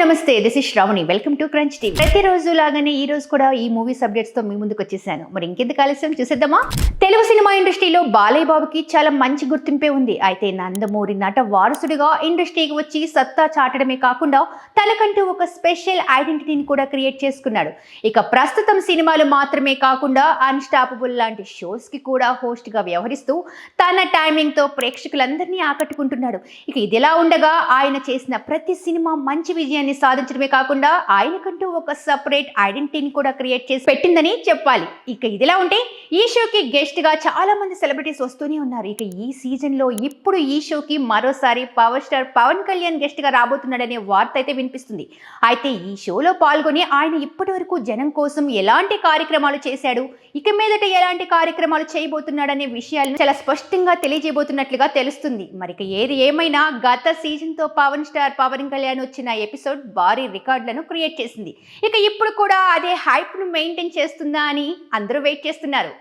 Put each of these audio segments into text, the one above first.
నమస్తే this is Shravani welcome to Crunch TV ప్రతిరోజు లాగానే ఈ రోజు కూడా ఈ మూవీస్ అప్డేట్స్తో మీ ముందుకు వచ్చేసాను. మరి ఇంకెందుకు ఆలస్యం? చూసేద్దామా? తెలుగు సినిమా ఇండస్ట్రీలో బాలయ్య బాబుకి చాలా మంచి గుర్తింపే ఉంది. అయితే నందమూరి నట వారసుడిగా ఇండస్ట్రీకి వచ్చి సత్తా చాటడమే కాకుండా తనకంటూ ఒక స్పెషల్ ఐడెంటిటీని కూడా క్రియేట్ చేసుకున్నాడు. ఇక ప్రస్తుతం సినిమాలు మాత్రమే కాకుండా అన్స్టాపబుల్ లాంటి షోస్కి కూడా హోస్ట్గా వ్యవహరిస్తూ తన టైమింగ్తో ప్రేక్షకులందరినీ ఆకట్టుకుంటున్నాడు. ఇక ఇదిలా ఉండగా ఆయన చేసిన ప్రతి సినిమా మంచి విజయాన్ని సాధించడమే కాకుండా ఆయనకంటూ ఒక సపరేట్ ఐడెంటిటీని కూడా క్రియేట్ చేసి పెట్టిందని చెప్పాలి. ఇక ఇదిలా ఉంటే ఈ షోకి గెస్ట్గా చాలా మంది సెలబ్రిటీస్ వస్తూనే ఉన్నారు. ఇక ఈ సీజన్లో ఇప్పుడు ఈ షోకి మరోసారి పవర్ స్టార్ పవన్ కళ్యాణ్ గెస్ట్గా రాబోతున్నాడనే వార్త అయితే వినిపిస్తుంది. అయితే ఈ షోలో పాల్గొని ఆయన ఇప్పటి వరకు జనం కోసం ఎలాంటి కార్యక్రమాలు చేశాడు ఇక మీదట ఎలాంటి కార్యక్రమాలు చేయబోతున్నాడనే విషయాలను చాలా స్పష్టంగా తెలియజేయబోతున్నట్లుగా తెలుస్తుంది. మరి ఇక ఏది ఏమైనా గత సీజన్తో పవన్ స్టార్ పవన్ కళ్యాణ్ వచ్చిన ఎపిసోడ్ భారీ రికార్డులను క్రియేట్ చేసింది. ఇక ఇప్పుడు కూడా అదే హైప్ను మెయింటైన్ చేస్తుందా అని అందరూ వెయిట్ చేస్తున్నారు.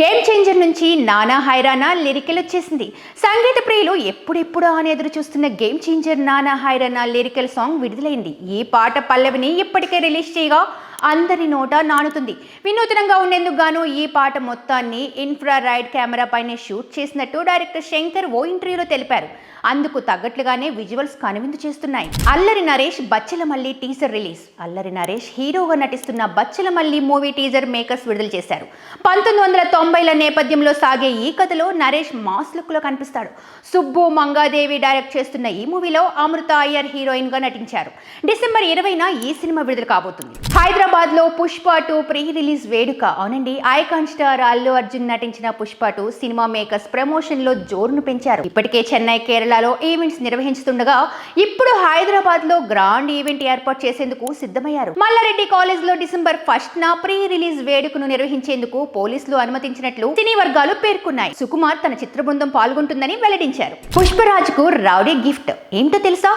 గేమ్ చేంజర్ నుంచి నానా హైరానా లిరికల్ వచ్చేసింది. సంగీత ప్రియులు ఎప్పుడెప్పుడు అని ఎదురు చూస్తున్న గేమ్ చేంజర్ నానా హైరానా లిరికల్ సాంగ్ విడుదలైంది. ఈ పాట పల్లవిని ఇప్పటికే రిలీజ్ చేయగా అందరి నోట నానుతుంది. వినూతనంగా ఉండేందుకు గాను ఈ పాట మొత్తాన్ని ఇన్ఫ్రారైడ్ కెమెరా పైనే షూట్ చేసినట్టు డైరెక్టర్ శంకర్ ఓ ఇంటర్వ్యూలో తెలిపారు. అందుకు తగ్గట్లుగానే విజువల్స్ కనువిందు చేస్తున్నాయి. Allari Naresh Bachhala Malli teaser release. అల్లరి నరేష్ హీరోగా నటిస్తున్న బచ్చలమల్లి మూవీ టీజర్ మేకర్స్ విడుదల చేశారు. పంతొమ్మిది వందల తొంభైల నేపథ్యంలో సాగే ఈ కథలో నరేష్ మాస్ లుక్లో కనిపిస్తాడు. సుబ్బు మంగాదేవి డైరెక్ట్ చేస్తున్న ఈ మూవీలో అమృత అయ్యర్ హీరోయిన్గా నటించారు. డిసెంబర్ ఇరవైన ఈ సినిమా విడుదల కాబోతుంది. హైదరాబాద్ లో పుష్ప టూ ప్రీ రిలీజ్ వేడుక అవునండి. ఐకాన్ స్టార్ అల్లు అర్జున్ నటించిన పుష్ప టూ సినిమా మేకర్స్ ప్రమోషన్లో జోరును పెంచారు. ఇప్పటికే చెన్నై కేరళలో ఈవెంట్స్ నిర్వహించుతుండగా ఇప్పుడు హైదరాబాద్లో గ్రాండ్ ఈవెంట్ ఏర్పాటు చేసేందుకు సిద్ధమయ్యారు. మల్లారెడ్డి కాలేజ్లో డిసెంబర్ ఫస్ట్ నా ప్రీ రిలీజ్ వేడుకను నిర్వహించేందుకు పోలీసులు అనుమతించినట్లు సినీ వర్గాలు పేర్కొన్నాయి. సుకుమార్ తన చిత్ర బృందం పాల్గొంటుందని వెల్లడించారు. పుష్పరాజ్కు రౌడీ గిఫ్ట్. ఏంటో తెలుసా?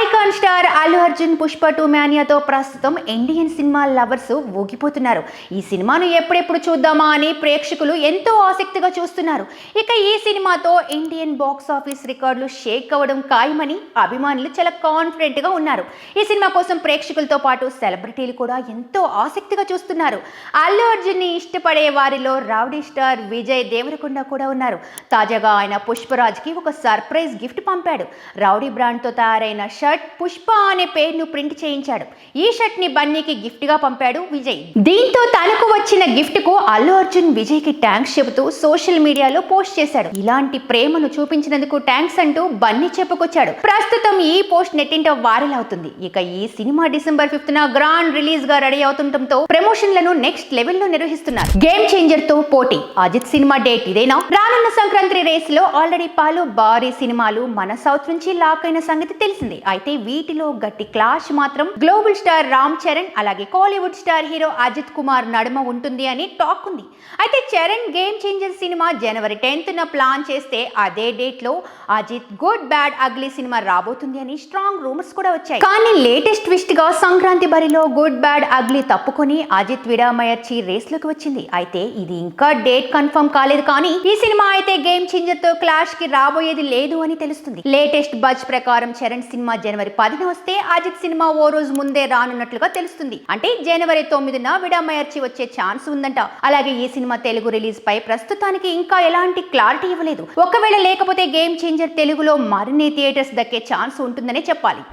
Icon star Allu Arjun Pushpa two మానియాతో ప్రస్తుతం ఇండియన్ సినిమా లవర్స్ ఊగిపోతున్నారు. ఈ సినిమాను ఎప్పుడెప్పుడు చూద్దామా అని ప్రేక్షకులు ఎంతో ఆసక్తిగా చూస్తున్నారు. ఇక ఈ సినిమాతో ఇండియన్ బాక్స్ ఆఫీస్ రికార్డులు షేక్ అవ్వడం ఖాయమని అభిమానులు చాలా కాన్ఫిడెంట్గా ఉన్నారు. ఈ సినిమా కోసం ప్రేక్షకులతో పాటు సెలబ్రిటీలు కూడా ఎంతో ఆసక్తిగా చూస్తున్నారు. అల్లు అర్జున్ని ఇష్టపడే వారిలో రౌడీ స్టార్ విజయ్ దేవరకొండ కూడా ఉన్నారు. తాజాగా ఆయన పుష్పరాజ్కి ఒక సర్ప్రైజ్ గిఫ్ట్ పంపాడు. రౌడీ బ్రాండ్తో తయారైన షర్ట్ పుష్ప అనే పేరును ప్రింట్ చేయించాడు. ఈ షర్ట్ని బన్నీకి గిఫ్ట్గా పంపాడు విజయ్. దీంతో తనకు వచ్చిన గిఫ్ట్కు అల్లు అర్జున్ విజయ్కి థ్యాంక్స్ చెబుతూ సోషల్ మీడియాలో పోస్ట్ చేశాడు. ఇలాంటి ప్రేమను చూపించినందుకు థ్యాంక్స్ అంటూ బన్నీ చెప్పుకొచ్చాడు. ప్రస్తుతం ఈ పోస్ట్ నెట్టింట వైరల్ అవుతుంది. ఇక ఈ సినిమా డిసెంబర్ ఫిఫ్త్ న గ్రాండ్ రిలీజ్గా రెడీ అవుతుండటంతో ప్రమోషన్లను నెక్స్ట్ లెవెల్లో నిర్వహిస్తున్నారు. గేమ్ చేంజర్తో పోటీ. అజిత్ సినిమా డేట్ ఇదేనా? రానున్న సంక్రాంతి రేస్లో ఆల్రెడీ పాలు భారీ సినిమాలు మన సౌత్ నుంచి లాక్ అయిన సంగతి తెలిసింది. అయితే వీటిలో గట్టి క్లాష్ మాత్రం గ్లోబల్ స్టార్ రామ్ చరణ్ అలాగే Bollywood star hero Ajith Kumar నడుమ ఉంటుంది అని టాక్ ఉంది. అయితే చరణ్ గేమ్ చేంజర్ సినిమా జనవరి టెన్త్న ప్లాన్ చేస్తే అదే డేట్లో Ajith good bad ugly cinema రాబోతుంది అని స్ట్రాంగ్ రూమర్స్ కూడా వచ్చాయి. కానీ లేటెస్ట్ ట్విస్ట్గా సంక్రాంతి బరిలో గుడ్ బ్యాడ్ అగ్లీ తప్పుకొని అజిత్ విడామయర్చి రేస్లోకి వచ్చింది. అయితే ఇది ఇంకా డేట్ కన్ఫర్మ్ కాలేదు కానీ ఈ సినిమా అయితే గేమ్ చేంజర్తో క్లాష్కి రాబోయేది లేదు అని తెలుస్తుంది. లేటెస్ట్ బజ్ ప్రకారం చరణ్ సినిమా జనవరి పదిన వస్తే అజిత్ సినిమా ఓ రోజు ముందే రానున్నట్లుగా తెలుస్తుంది. అంటే జనవరి తొమ్మిదిన విడామయర్చి వచ్చే ఛాన్స్ ఉందంట. అలాగే ఈ సినిమా తెలుగు రిలీజ్ పై ప్రస్తుతానికి ఇంకా ఎలాంటి క్లారిటీ ఇవ్వలేదు. ఒకవేళ లేకపోతే గేమ్ చేంజర్ తెలుగులో మరిన్ని థియేటర్స్ దక్కే ఛాన్స్ ఉంటుందనే చెప్పాలి.